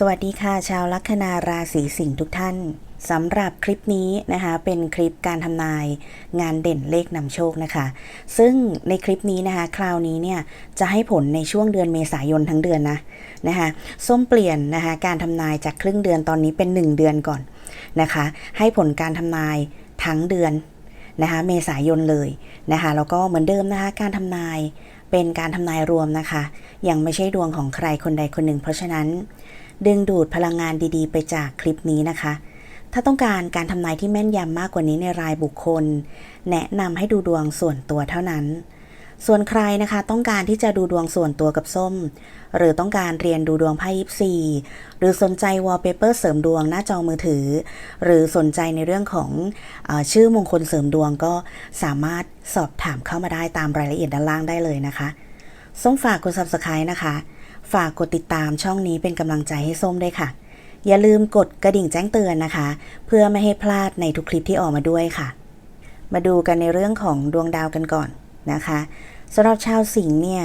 สวัสดีค่ะ ชาวลัคนาราศีสิงห์ทุกท่านสำหรับคลิปนี้นะคะเป็นคลิปการทำนายงานเด่นเลขนำโชคนะคะ ซึ่งในคลิปนี้นะคะคราวนี้เนี่ยจะให้ผลในช่วงเดือนเมษายนทั้งเดือนนะนะคะส้มเปลี่ยนนะคะการทำนายจากครึ่งเดือนตอนนี้เป็น 1 เดือนก่อนนะคะ ให้ผลการทำนายทั้งเดือนนะคะเมษายนเลยนะคะแล้วก็เหมือนเดิมนะคะการทำนายเป็นการทำนายรวมนะคะ ยังไม่ใช่ดวงของใครคนใดคนหนึ่ง เพราะฉะนั้น ดึงดูดพลังงานดีๆ ไปจากคลิปนี้นะคะ ถ้าต้องการการทำนายที่แม่นยำมากกว่านี้ในรายบุคคล แนะนำให้ดูดวงส่วนตัวเท่านั้น ส่วนใครนะคะต้องการที่จะดูดวงส่วนตัวกับส้ม หรือต้องการเรียนดูดวงไพ่ยิปซีหรือสนใจวอลเปเปอร์เสริมดวงหน้าจอมือถือ หรือสนใจในเรื่องของออชื่อมงคลเสริมดวงก็สามารถสอบถามเข้ามาได้ตามรายละเอียดด้านล่างได้เลยนะคะ ส้มฝากกด subscribe นะคะ ฝากกดติดตามช่องนี้เป็นกำลังใจให้ส้มด้วยค่ะ อย่าลืมกดกระดิ่งแจ้งเตือนนะคะ เพื่อไม่ให้พลาดในทุกคลิปที่ออกมาด้วยค่ะ มาดูกันในเรื่องของดวงดาวกันก่อนนะคะสำหรับชาวสิงห์เนี่ย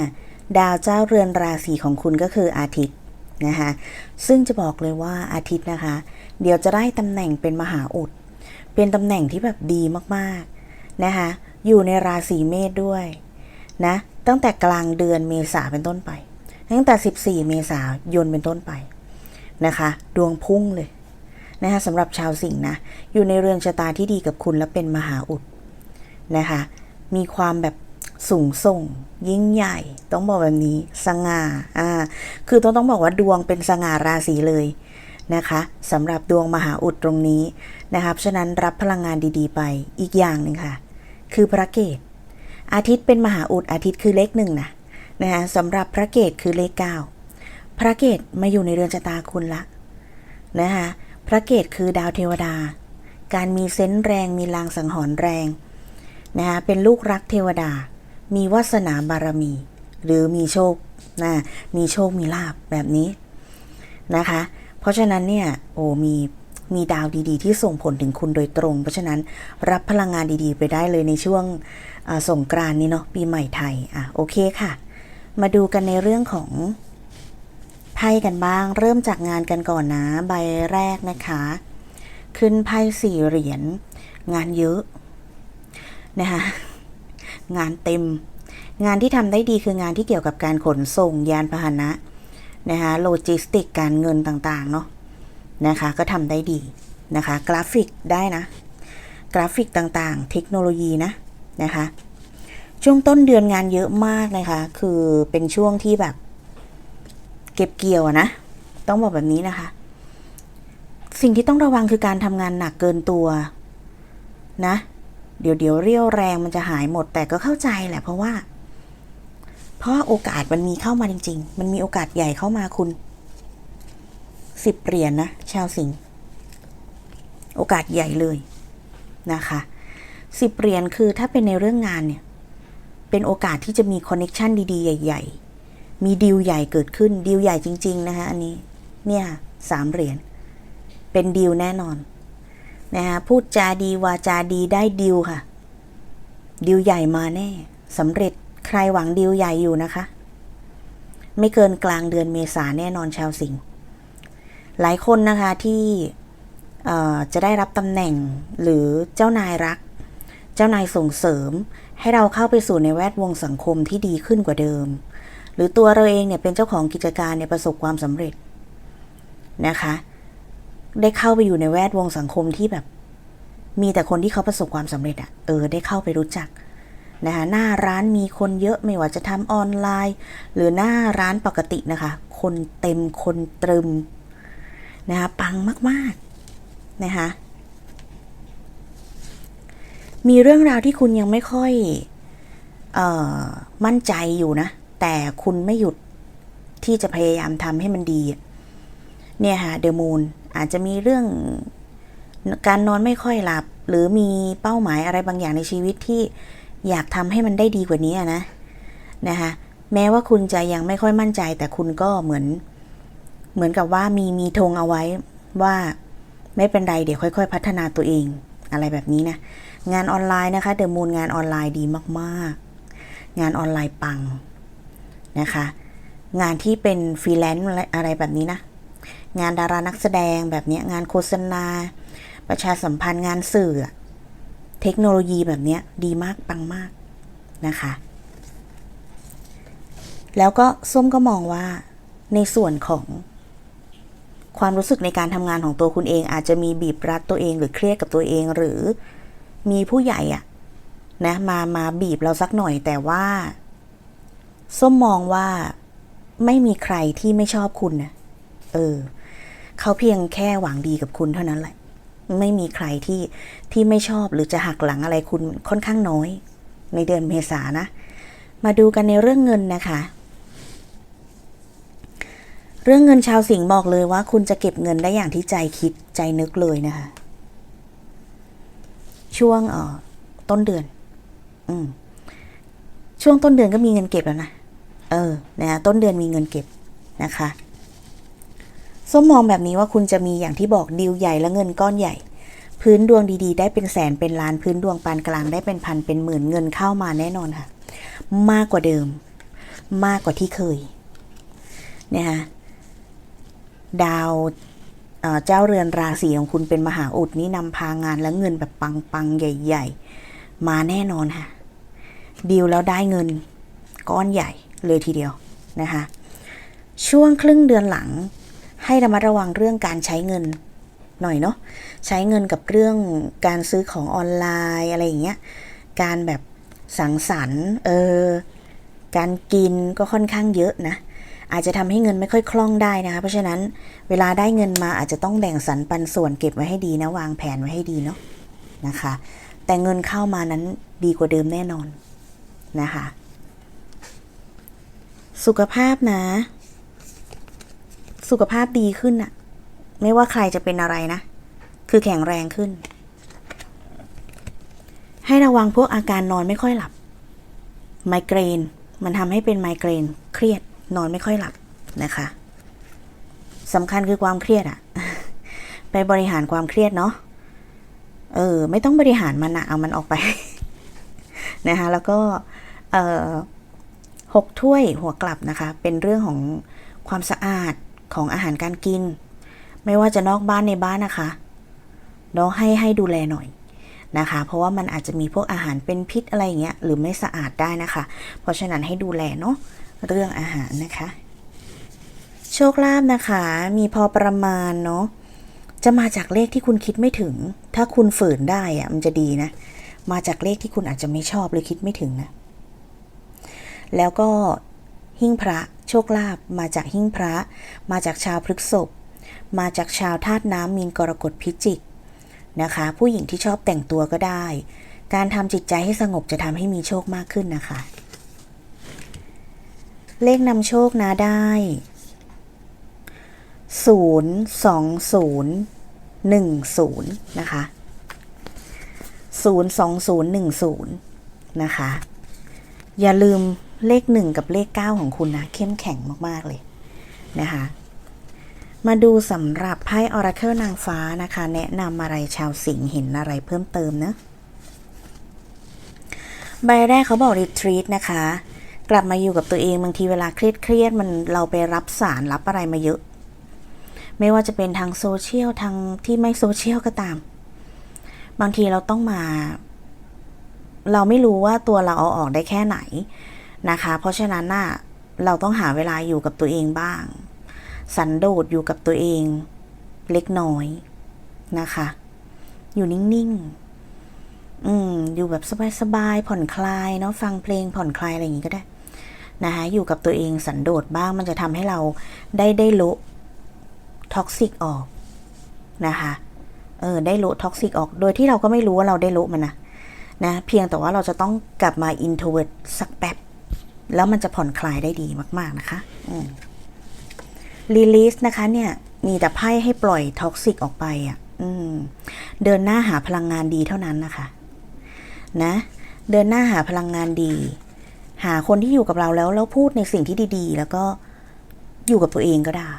ดาวเจ้าเรือนราศีของคุณก็คืออาทิตย์นะคะซึ่งจะบอกเลยว่าอาทิตย์นะคะ เดี๋ยวจะได้ตำแหน่งเป็นมหาอุด เป็นตำแหน่งที่แบบดีมากๆนะคะอยู่ในราศีเมษด้วยนะตั้งแต่กลางเดือนเมษาเป็นต้นไป ตั้งแต่ 14 เมษายนเป็นต้นไปนะคะ ดวงพุ่งเลยนะคะสำหรับชาวสิงห์นะ อยู่ในเรือนชะตาที่ดีกับคุณและเป็นมหาอุดนะคะ มีความแบบสูงส่ง ยิ่งใหญ่ ต้องบอกแบบนี้สง่าอ่าคือต้องต้องบอกว่าดวงเป็นสง่าราศีเลยนะคะสำหรับดวงมหาอุดตรงนี้นะครับฉะนั้นรับพลังงานดีๆ ไปอีกอย่างหนึ่งค่ะ คือพระเกตอาทิตย์เป็นมหาอุดอาทิตย์คือเลขหนึ่งนะ นะคะสำหรับพระเกตคือเลขเก้าพระเกตมาอยู่ในเรือนชะตาคุณละนะคะพระเกตคือดาวเทวดา การมีเซนส์แรงมีลางสังหรณ์แรงนะคะเป็นลูกรักเทวดา มีวาสนาบารมี หรือมีโชคนะมีโชคมีลาบแบบนี้นะคะ เพราะฉะนั้นเนี่ยโอ้มีมีดาวดีๆ ที่ส่งผลถึงคุณโดยตรง เพราะฉะนั้นรับพลังงานดีๆ ไปได้เลยในช่วงสงกรานนี้เนาะปีใหม่ไทยอะโอเคค่ะ มาดูกันในเรื่องของไพ่กันบ้าง เริ่มจากงานกันก่อนนะ ใบแรกนะคะ ขึ้นไพ่สี่เหรียญงานเยอะนะคะงานเต็ม งานที่ทำได้ดีคืองานที่เกี่ยวกับการขนส่งยานพาหนะนะคะโลจิสติกการเงินต่างๆ เนาะนะคะก็ทำได้ดีนะคะ กราฟิกได้นะ กราฟิกต่างๆ เทคโนโลยีนะนะคะ ช่วงต้นเดือนงานเยอะมากนะคะคือเป็นช่วงที่แบบ เก็บเกี่ยวนะ ต้องบอกแบบนี้นะคะ สิ่งที่ต้องระวังคือการทำงานหนักเกินตัว นะ เดี๋ยวเดี๋ยวเรี่ยวแรงมันจะหายหมด แต่ก็เข้าใจแหละ เพราะว่า เพราะโอกาสมันมีเข้ามาจริง ๆ มันมีโอกาสใหญ่เข้ามาคุณสิบเหรียญนนะชาวสิงห์โอกาสใหญ่เลยนะคะสิบเหรียญคือถ้าเป็นในเรื่องงานเนี่ย เป็นโอกาสที่จะมีคอนเน็ชันดีๆ ใหญ่ ๆ มีดีลใหญ่เกิดขึ้นดีลใหญ่จริง ๆ นะคะอันนี้ เนี่ยสามเหรียญเป็นดีลแน่นอนนะคะพูดจาดีวาจาดีได้ดีลค่ะ ดีลใหญ่มาแน่สำเร็จใครหวังดีลใหญ่อยู่นะคะ ไม่เกินกลางเดือนเมษาแน่นอนชาวสิงห์หลายคนนะคะที่จะได้รับตำแหน่งหรือเจ้านายรัก เจ้านายส่งเสริมให้เราเข้าไปสู่ในแวดวงสังคมที่ดีขึ้นกว่าเดิม หรือตัวเราเองเนี่ยเป็นเจ้าของกิจการเนี่ยประสบความสำเร็จนะคะ ได้เข้าไปอยู่ในแวดวงสังคมที่แบบ มีแต่คนที่เขาประสบความสำเร็จอะเออได้เข้าไปรู้จักนะคะหน้าร้านมีคนเยอะไม่ว่าจะทำออนไลน์ หรือหน้าร้านปกตินะคะ คนเต็มคนตรึมนะคะปังมากๆนะคะ มีเรื่องราวที่คุณยังไม่ค่อยออมั่นใจอยู่นะ แต่คุณไม่หยุดที่จะพยายามทำให้มันดี เนี่ยค่ะเดอะมูนอาจจะมีเรื่องการนอนไม่ค่อยหลับ หรือมีเป้าหมายอะไรบางอย่างในชีวิตที่อยากทำให้มันได้ดีกว่านี้นะนะคะแม้ว่าคุณจะยังไม่ค่อยมั่นใจ แต่คุณก็เหมือน เหมือนกับว่ามีมีธงเอาไว้ว่าไม่เป็นไรเดี๋ยวค่อย ๆ พัฒนาตัวเองอะไรแบบนี้นะ งานออนไลน์นะคะเดอะมูนงานออนไลน์ดีมากๆ งานออนไลน์ปังนะคะ งานที่เป็นฟรีแลนซ์อะไรแบบนี้นะ งานดารานักแสดงแบบนี้งานโฆษณา ประชาสัมพันธ์งานสื่อ เทคโนโลยีแบบนี้ดีมากปังมากนะคะ แล้วก็ส้มก็มองว่าในส่วนของความรู้สึกในการทำงานของตัวคุณเองอาจจะมีบีบรัดตัวเองหรือเครียดกับตัวเอง หรือ มีผู้ใหญ่อะนะมามาบีบเราสักหน่อยแต่ว่า ส้มมองว่าไม่มีใครที่ไม่ชอบคุณนะเออ เขาเพียงแค่หวังดีกับคุณเท่านั้นแหละ ไม่มีใครที่ที่ไม่ชอบหรือจะหักหลังอะไรคุณค่อนข้างน้อย ในเดือนเมษานะ มาดูกันในเรื่องเงินนะคะ เรื่องเงินชาวสิงห์บอกเลยว่า คุณจะเก็บเงินได้อย่างที่ใจคิดใจนึกเลยนะคะ ช่วงเออต้นเดือน อืม ช่วงต้นเดือนก็มีเงินเก็บแล้วนะ เออ นะต้นเดือนมีเงินเก็บนะคะ ส้มมองแบบนี้ว่าคุณจะมีอย่างที่บอกดีลใหญ่และเงินก้อนใหญ่ พื้นดวงดีๆ ได้เป็นแสนเป็นล้านพื้นดวงปานกลางได้เป็นพันเป็นหมื่นเงินเข้ามาแน่นอนค่ะ มากกว่าเดิม มากกว่าที่เคยเนี่ยค่ะดาว เจ้าเรือนราศีของคุณเป็นมหาอุดนี่นำพางานและเงินแบบปังๆใหญ่ ๆ มาแน่นอนค่ะดีลแล้วได้เงินก้อนใหญ่เลยทีเดียวนะคะ ช่วงครึ่งเดือนหลัง ให้ระมัดระวังเรื่องการใช้เงินหน่อยเนาะใช้เงินกับเรื่องการซื้อของออนไลน์อะไรอย่างเงี้ยการแบบสังสรรค์เออการกินก็ค่อนข้างเยอะนะ อาจจะทำให้เงินไม่ค่อยคล่องได้นะคะ เพราะฉะนั้นเวลาได้เงินมาอาจจะต้องแบ่งสรรปันส่วนเก็บไว้ให้ดีนะ วางแผนไว้ให้ดีเนาะนะคะ แต่เงินเข้ามานั้นดีกว่าเดิมแน่นอนนะคะ สุขภาพนะ สุขภาพดีขึ้นอะไม่ว่าใครจะเป็นอะไรนะ คือแข็งแรงขึ้น ให้ระวังพวกอาการนอนไม่ค่อยหลับ ไมเกรน มันทำให้เป็นไมเกรน เครียด นอนไม่ค่อยหลับนะคะสำคัญคือความเครียดอะไปบริหารความเครียดเนาะเออ ไม่ต้องบริหารมันอะเอามันออกไป นะคะแล้วก็เอ่อหกถ้วยหัวกลับนะคะ เป็นเรื่องของความสะอาดของอาหารการกิน ไม่ว่าจะนอกบ้านในบ้านนะคะเนาะให้ให้ดูแลหน่อยนะคะ เพราะว่ามันอาจจะมีพวกอาหารเป็นพิษอะไรอย่างเงี้ยหรือไม่สะอาดได้นะคะ เพราะฉะนั้นให้ดูแลเนาะ เรื่องอาหารนะคะ โชคลาภนะคะมีพอประมาณเนาะจะมาจากเลขที่คุณคิดไม่ถึง ถ้าคุณฝืนได้อะมันจะดีนะ มาจากเลขที่คุณอาจจะไม่ชอบหรือคิดไม่ถึงนะ แล้วก็หิ้งพระโชคลาภมาจากหิ้งพระ มาจากชาวพฤกษภมาจากชาวธาตุน้ำมีนกรกฎพิจิกนะคะ ผู้หญิงที่ชอบแต่งตัวก็ได้ การทำจิตใจให้สงบจะทำให้มีโชคมากขึ้นนะคะ เลขนำโชคนะได้ศูนย์สองศูนะคะศูนย์สองศูนะคะ อย่าลืมเลขหนึ่งกับเลขเก้าของคุณนะ เข้มแข็งมาก ๆ เลยนะคะ มาดูสำหรับไพ่ออราเคิลนางฟ้านะคะ แนะนำอะไรชาวสิงห์เห็นอะไรเพิ่มเติมนะใบแรกเขาบอกรีทรีตนะคะ กลับมาอยู่กับตัวเองบางทีเวลาเครียดเครียดมันเราไปรับสารรับอะไรมาเยอะ ไม่ว่าจะเป็นทางโซเชียลทางที่ไม่โซเชียลก็ตาม บางทีเราต้องมา เราไม่รู้ว่าตัวเราเอาออกได้แค่ไหนนะคะ เพราะฉะนั้นน่ะเราต้องหาเวลาอยู่กับตัวเองบ้าง สันโดษอยู่กับตัวเองเล็กน้อยนะคะ อยู่นิ่งๆ อืม อยู่แบบสบายๆ ผ่อนคลายเนาะ ฟังเพลงผ่อนคลายอะไรอย่างงี้ก็ได้ นะคะอยู่กับตัวเองสันโดษบ้างมันจะทำให้เราได้ได้โละท็อกซิกออกนะคะเออได้โละท็อกซิกออก โดยที่เราก็ไม่รู้ว่าเราได้โละมันนะนะเพียงแต่ว่าเราจะต้องกลับมาอินโทรเวิร์ตสักแป๊บ แล้วมันจะผ่อนคลายได้ดีมาก ๆนะคะรีลีสนะคะเนี่ย มีแต่ไพ่ให้ปล่อยท็อกซิกออกไปอะ่ะเดินหน้าหาพลังงานดีเท่านั้นนะคะ นะ เดินหน้าหาพลังงานดี หาคนที่อยู่กับเราแล้วแล้วพูดในสิ่งที่ดี ๆ แล้วก็อยู่กับตัวเองก็ได้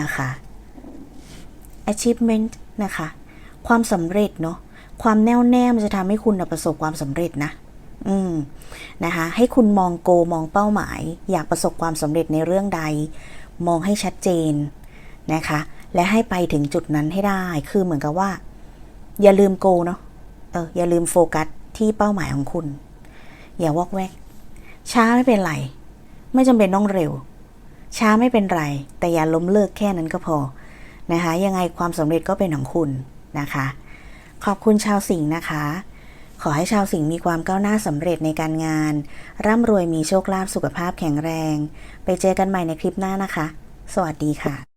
นะคะ achievement นะคะ ความสำเร็จเนาะความแน่วแน่มันจะทำให้คุณประสบความสำเร็จนะ อืมนะคะ ให้คุณมองโกมองเป้าหมาย อยากประสบความสำเร็จในเรื่องใด มองให้ชัดเจนนะคะ และให้ไปถึงจุดนั้นให้ได้ คือเหมือนกับว่า อย่าลืมโกเนาะเอออย่าลืมโฟกัสที่เป้าหมายของคุณ อย่าวอกแวก ช้าไม่เป็นไร ไม่จำเป็นต้องเร็ว ช้าไม่เป็นไร แต่อย่าล้มเลิกแค่นั้นก็พอนะคะ ยังไงความสำเร็จก็เป็นของคุณนะคะ ขอบคุณชาวสิงห์นะคะ ขอให้ชาวสิงห์มีความก้าวหน้าสำเร็จในการงาน ร่ำรวยมีโชคลาภสุขภาพแข็งแรง ไปเจอกันใหม่ในคลิปหน้านะคะ สวัสดีค่ะ